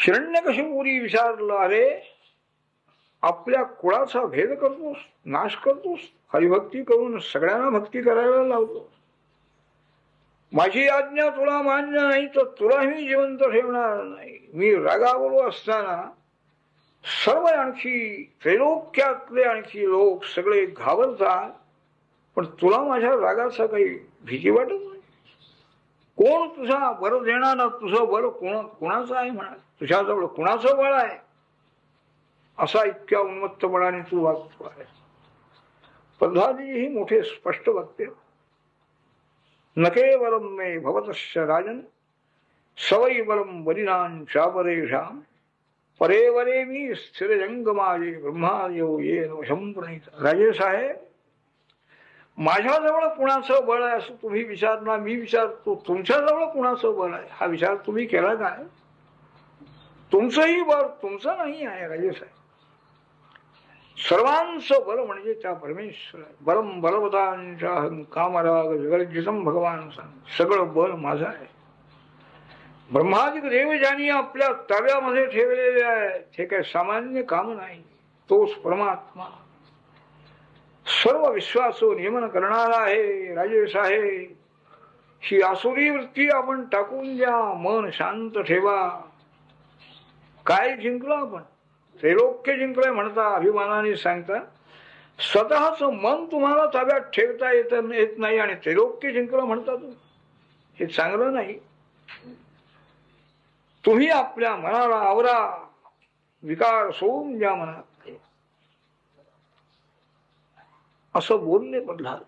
हिरण्यकशिपुरी विचारलं अरे आपल्या कुळाचा भेद करतोस नाश करतोस? हरिभक्ती करून सगळ्यांना भक्ती करायला लावतो माझी आज्ञा तुला मान्य नाही तर तुलाही जिवंत ठेवणार नाही. मी रागावलो असताना सर्व आणखी त्रैलोक्यातले आणखी लोक सगळे घाबरतात पण तुला माझ्या रागाचा काही भीती वाटत नाही कोण तुझा बरं देणारा तुझं बरं कोण, कोणाचं आहे म्हणा? तुझ्याजवळ कुणाचं बळ आहे? असा इतक्या उन्मत्तपणाने तू वागतो आहे. प्रल्हादजी ही मोठे स्पष्ट वाक्य न केवलम मे भवतश्च राजन सवई बलम बलिनान चापरेषाम परे वरे मी स्थिरजंगमाजे ब्रह्मादेव ये वशम प्रणीत राजेश आहे माझ्याजवळ कुणाचं बळ आहे असं तुम्ही विचारणार मी विचारतो तुमच्याजवळ कुणाचं बळ आहे? हा विचार तुम्ही केला काय तुमचंही बळ तुमचं नाही आहे राजेसाहेब सर्वांचं बल म्हणजे त्या परमेश्वर बलम बलवतांच्या कामराग जगर्जितम भगवान सांग. सगळं बल माझं आहे. ब्रह्मादिक देव ज्यांनी आपल्या ताब्यामध्ये ठेवलेले आहे हे काही सामान्य काम नाही. तोच परमात्मा. सर्व विश्वासो नियमन करणारा आहे राजेश आहे. ही आसुरी वृत्ती आपण टाकून द्या मन शांत ठेवा. काय जिंकलो आपण? त्रैलोक्य जिंकलंय म्हणता अभिमानाने सांगता. स्वतःच मन तुम्हाला ताब्यात ठेवता येत येत नाही आणि त्रैलोक्य जिंकलं म्हणता तुम्ही. हे चांगलं नाही. तुम्ही आपल्या मनाला आवरा. विकार सोडून द्या मनात. असं बोलले प्रल्हाद